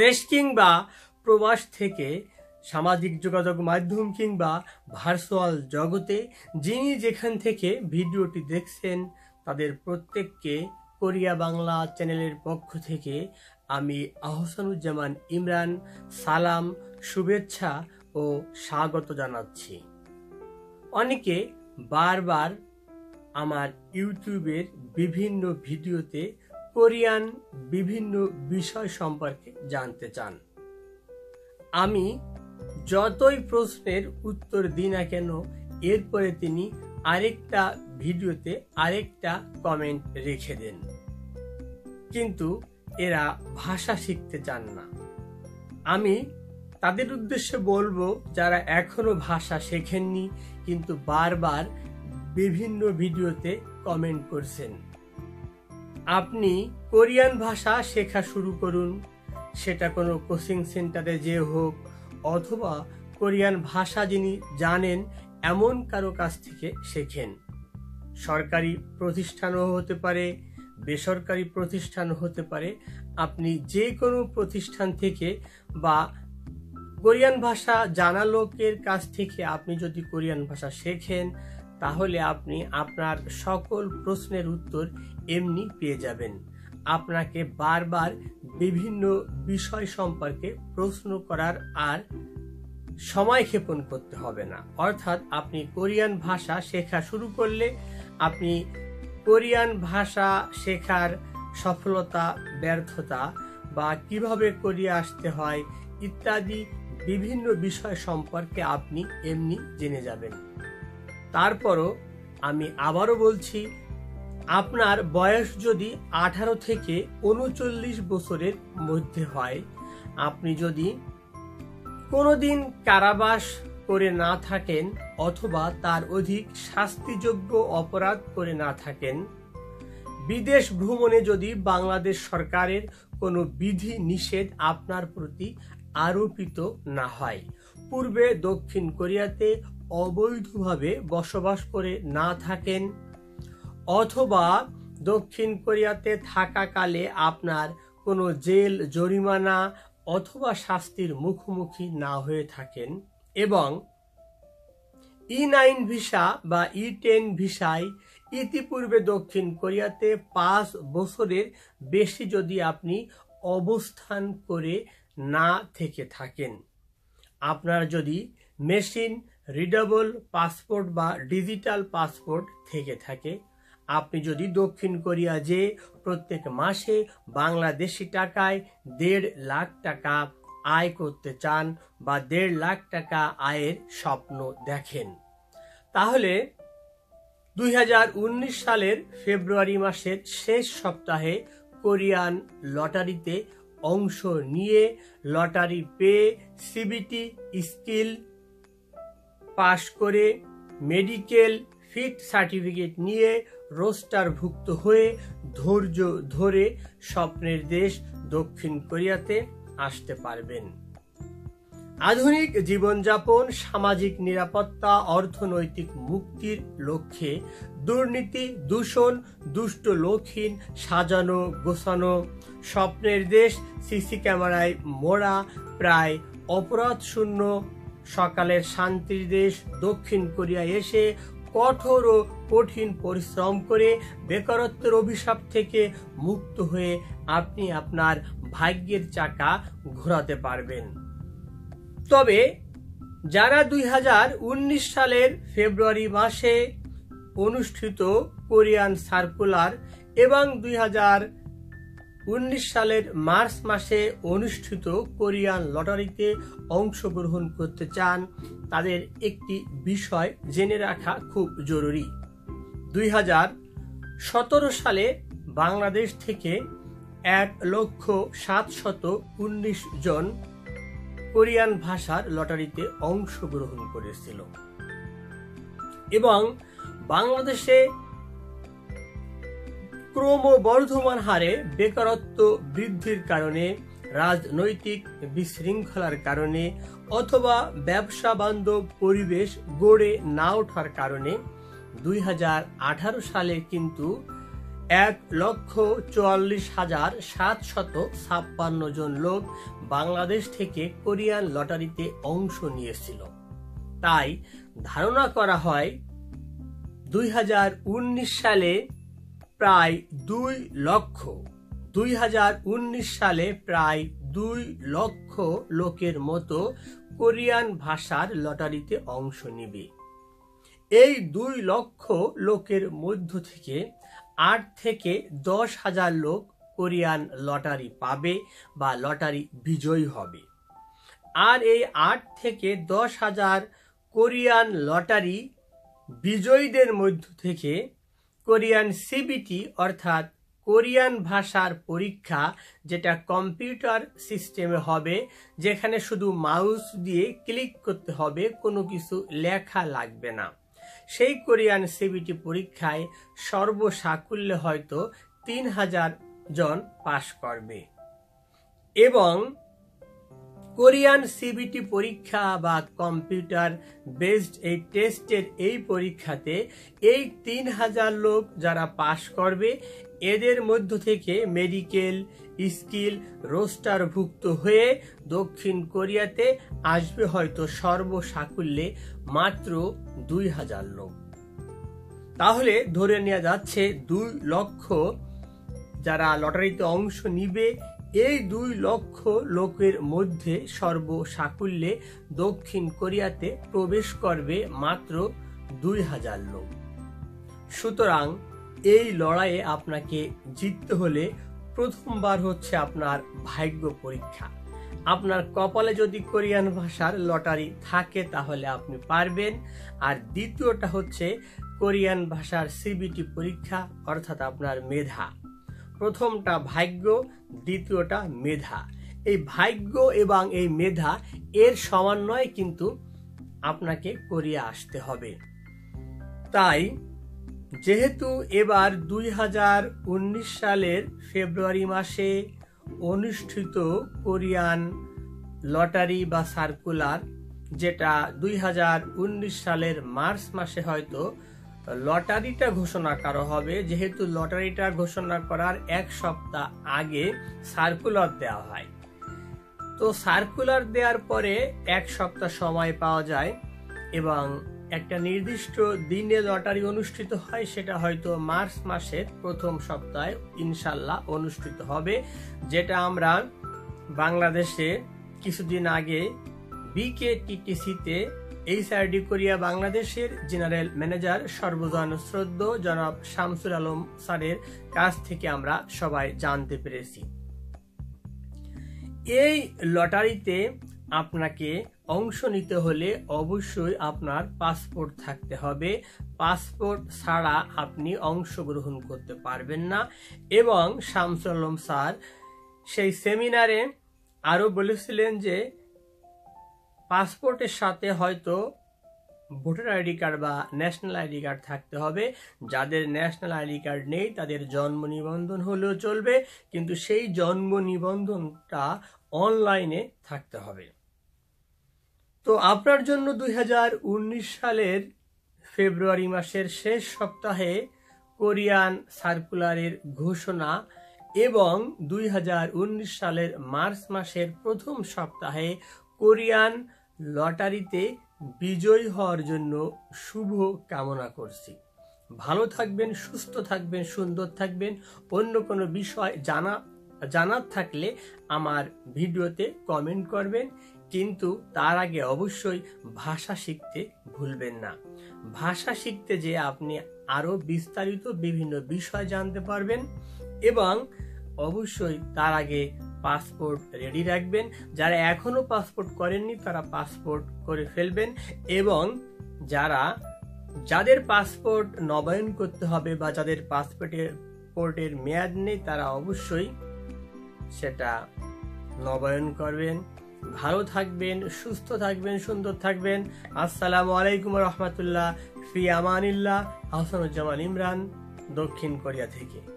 দেশ কিংবা প্রবাস থেকে সামাজিক যোগাযোগ মাধ্যম কিংবা ভার্চুয়াল জগতে যিনি যেখান থেকে ভিডিওটি দেখছেন, তাদের প্রত্যেককে কোরিয়া বাংলা চ্যানেলের পক্ষ থেকে আমি আহসানুজ্জামান ইমরান সালাম, শুভেচ্ছা ও স্বাগত জানাচ্ছি। অনেকে বারবার আমার ইউটিউবের বিভিন্ন ভিডিওতে কোরিয়ান বিভিন্ন বিষয় সম্পর্কে জানতে চান। আমি যতই প্রশ্নের উত্তর দিই না কেন, এরপরে তিনি আরেকটা ভিডিওতে আরেকটা কমেন্ট রেখে দেন। কিন্তু এরা ভাষা শিখতে চান না। আমি তাদের উদ্দেশ্যে বলব, যারা এখনও ভাষা শেখেননি, কিন্তু বারবার বিভিন্ন ভিডিওতে কমেন্ট করছেন। আপনি কোরিয়ান ভাষা শেখা শুরু করুন। সেটা কোনো কোচিং সেন্টারে যে হোক, অথবা কোরিয়ান ভাষা যিনি জানেন, এমন কারও কাছ থেকে শেখেন। সরকারি প্রতিষ্ঠানও হতে পারে, বেসরকারি প্রতিষ্ঠান হতে পারে। আপনি যে কোনো প্রতিষ্ঠান থেকে বা কোরিয়ান ভাষা জানা লোকের কাছ থেকে আপনি যদি কোরিয়ান ভাষা শেখেন, তাহলে আপনি আপনার সকল প্রশ্নের উত্তর এমনি পেয়ে যাবেন। আপনাকে বারবার বিভিন্ন বিষয় সম্পর্কে প্রশ্ন করার আর সময় ক্ষেপণ করতে হবে না। অর্থাৎ আপনি কোরিয়ান ভাষা শেখা শুরু করলে আপনি কোরিয়ান ভাষা শেখার সফলতা, ব্যর্থতা বা কীভাবে কোরিয়া আসতে হয় ইত্যাদি বিভিন্ন বিষয় সম্পর্কে আপনি এমনি জেনে যাবেন। তারপরও আমি আবারও বলছি আপনার বয়স যদি আঠারো থেকে উনচল্লিশ বছরের মধ্যে হয়, আপনি যদি কোনোদিন কারাবাস করে না থাকেন অথবা তার অধিক শাস্তিযোগ্য অপরাধ করে না থাকেন, বিদেশ ভ্রমণে যদি বাংলাদেশ সরকারের কোনো বিধি নিষেধ আপনার প্রতি আরোপিত না হয়, পূর্বে দক্ষিণ কোরিয়াতে অবৈধভাবে বসবাস করে না থাকেন অথবা দক্ষিণ কোরিয়াতে থাকাকালে আপনার কোনো জেল, জরিমানা অথবা শাস্তির মুখোমুখি না হয়ে থাকেন এবং ই নাইন ভিসা বা ই টেন ভিসায় ইতিপূর্বে দক্ষিণ কোরিয়াতে পাঁচ বছরের বেশি যদি আপনি অবস্থান করে না থেকে থাকেন। আপনার যদি মেশিন, রিডেবল পাসপোর্ট বা ডিজিটাল পাসপোর্ট থেকে থাকে আপনি যদি দক্ষিণ কোরিয়া যে প্রত্যেক মাসে বাংলাদেশি টাকায় দেড় লাখ টাকা আয় করতে চান বা দেড় লাখ টাকা আয়ের স্বপ্ন দেখেন, তাহলে দুই হাজার উনিশ সালের ফেব্রুয়ারি মাসের শেষ সপ্তাহে কোরিয়ান লটারিতে অংশ নিয়ে লটারি পেয়ে সিবিটি স্কিল পাশ করে মেডিকেল ফিট সার্টিফিকেট নিয়ে রোস্টারভুক্ত হয়ে ধৈর্য ধরে স্বপ্নের দেশ দক্ষিণ কোরিয়াতে আসতে পারবেন। আধুনিক জীবনযাপন, সামাজিক নিরাপত্তা, অর্থনৈতিক মুক্তির লক্ষ্যে দুর্নীতি, দূষণ, দুষ্ট লোকহীন, সাজানো, গোছানো, স্বপ্নের দেশ, সিসি ক্যামেরায় মোড়া, প্রায় অপরাধ শূন্য, সকালের শান্তির দেশ, দক্ষিণ কোরিয়া এসে কঠোর ও কঠিন পরিশ্রম করে বেকারত্বের অভিশাপ থেকে মুক্ত হয়ে আপনি আপনার ভাগ্যের চাকা ঘোরাতে পারবেন। তবে যারা দুই হাজার উনিশ সালের ফেব্রুয়ারি মাসে অনুষ্ঠিত কোরিয়ান সার্কুলার এবং দুই হাজার উনিশ সালের মার্চ মাসে অনুষ্ঠিত কোরিয়ান লটারিতে অংশগ্রহণ করতে চান তাদের একটি বিষয় জেনে রাখা খুব জরুরি। দুই সতেরো সালে বাংলাদেশ থেকে এক লক্ষ সাতশত উনিশ জন কোরিয়ান ভাষার লটারিতে অংশগ্রহণ করেছিল। এবং বাংলাদেশে ক্রমবর্ধমান হারে বেকারত্ব বৃদ্ধির কারণে, রাজনৈতিক বিশৃঙ্খলার কারণে অথবা ব্যবসা বান্ধব পরিবেশ গড়ে না ওঠার কারণে দুই হাজার আঠারো সালে কিন্তু এক লক্ষ চুয়াল্লিশ হাজার সাতশত ছাপ্পান্ন জন লোক বাংলাদেশ থেকে কোরিয়ান লটারিতে অংশ নিয়েছিল। তাই ধারণা করা হয়, দুই হাজার উনিশ সালে প্রায় দুই লক্ষ। দুই হাজার উনিশ সালে প্রায় দুই লক্ষ লোকের মতো কোরিয়ান ভাষার লটারিতে অংশ নিবে। এই দুই লক্ষ লোকের মধ্য থেকে আট থেকে দশ হাজার লোক কোরিয়ান লটারি পাবে বা লটারি বিজয়ী হবে। আর এই আট থেকে দশ হাজার কোরিয়ান লটারি বিজয়ীদের মধ্য থেকে কোরিয়ান সিবিটি অর্থাৎ কোরিয়ান ভাষার পরীক্ষা, যেটা কম্পিউটার সিস্টেমে হবে, যেখানে শুধু মাউস দিয়ে ক্লিক করতে হবে, কোনো কিছু লেখা লাগবে না। সেই কোরিয়ান সিবিটি পরীক্ষায় সর্বসাকুল্যে হয়তো তিন হাজার জন পাশ করবে। এবং কোরিয়ান সিবিটি পরীক্ষা বা কম্পিউটার বেসড এই টেস্টের এই পরীক্ষাতে এই তিন হাজার লোক যারা পাশ করবে, এদের মধ্য থেকে মেডিকেল, স্কিল রোস্টারভুক্ত হয়ে দক্ষিণ কোরিয়াতে আসবে হয়তো সর্বসাকুল্যে মাত্র দুই হাজার লোক। তাহলে ধরে নেওয়া যাচ্ছে দুই লক্ষ যারা লটারিতে অংশ নিবে এই দুই লক্ষ লোকের মধ্যে সর্বসাকুল্যে দক্ষিণ কোরিয়াতে প্রবেশ করবে মাত্র দুই হাজার লোক। সুতরাং এই লড়াইয়ে আপনাকে জিততে হলে প্রথমবার হচ্ছে আপনার ভাগ্য পরীক্ষা। আপনার কপালে যদি কোরিয়ান ভাষার লটারি থাকে তাহলে আপনি পারবেন। আর দ্বিতীয়টা হচ্ছে কোরিয়ান ভাষার সিবিটি পরীক্ষা, অর্থাৎ আপনার মেধা। প্রথমটা ভাগ্য, দ্বিতীয়টা মেধা। এই ভাগ্য এবং এই মেধা এর সমন্বয় কিন্তু আপনাকে করিয়ে আসতে হবে। তাই যেহেতু এবার দুই হাজার উনিশ সালের ফেব্রুয়ারি মাসে অনুষ্ঠিত কোরিয়ান লটারি বা সার্কুলার, যেটা দুই হাজার উনিশ সালের মার্চ মাসে হয়তো লটারিটা ঘোষণা করা হবে। যেহেতু লটারিটা ঘোষণা করার এক সপ্তাহ আগে সার্কুলার দেওয়া হয়। তো সার্কুলার দেওয়ার পরে এক সপ্তাহ সময় পাওয়া যায় এবং একটা নির্দিষ্ট দিনে লটারি অনুষ্ঠিত হয়, সেটা হয়তো মার্চ মাসের প্রথম সপ্তাহে ইনশাল্লাহ অনুষ্ঠিত হবে, যেটা আমরা বাংলাদেশে কিছুদিন আগে বিকে টিটিসিতে এইচআরডি কোরিয়া বাংলাদেশের জেনারেল ম্যানেজার সর্বজন শ্রদ্ধ জনাব শামসুল আলম স্যারের কাছ থেকে আমরা সবাই জানতে পেরেছি। এই লটারিতে আপনাকে অংশ নিতে হলে অবশ্যই আপনার পাসপোর্ট থাকতে হবে। পাসপোর্ট ছাড়া আপনি অংশগ্রহণ করতে পারবেন না এবং শামসুল আলম স্যার সেই সেমিনারে আরও বলেছিলেন যে পাসপোর্টের সাথে হয়তো ভোটার আইডি কার্ড বা ন্যাশনাল আইডি কার্ড থাকতে হবে। যাদের ন্যাশনাল আইডি কার্ড নেই, তাদের জন্ম নিবন্ধন হলেও চলবে, কিন্তু সেই জন্ম নিবন্ধনটা অনলাইনে থাকতে হবে। তো আপনার জন্য দুই হাজার উনিশ সালের ফেব্রুয়ারি মাসের শেষ সপ্তাহে কোরিয়ান সার্কুলারের ঘোষণা এবং দুই হাজার উনিশ সালের মার্চ মাসের প্রথম সপ্তাহে কোরিয়ান লটারিতে বিজয়ী হওয়ার জন্য শুভ কামনা করছি। ভালো থাকবেন, সুস্থ থাকবেন, সুন্দর থাকবেন। অন্য কোনো বিষয় জানা, জানার থাকলে আমার ভিডিওতে কমেন্ট করবেন। কিন্তু তার আগে অবশ্যই ভাষা শিখতে ভুলবেন না। ভাষা শিখতে যে আপনি আরও বিস্তারিত বিভিন্ন বিষয় জানতে পারবেন এবং অবশ্যই তার আগে পাসপোর্ট রেডি রাখবেন। যারা এখনও পাসপোর্ট করেননি, তারা পাসপোর্ট করে ফেলবেন এবং যারা, যাদের পাসপোর্ট নবায়ন করতে হবে বা যাদের পাসপোর্টের পোর্টের মেয়াদ নেই, তারা অবশ্যই সেটা নবায়ন করবেন। ভালো থাকবেন, সুস্থ থাকবেন, সুন্দর থাকবেন। আসসালামু আলাইকুম রহমতুল্লাহ ফি আমানিল্লাহ। হাসানুজ্জামান ইমরান দক্ষিণ কোরিয়া থেকে।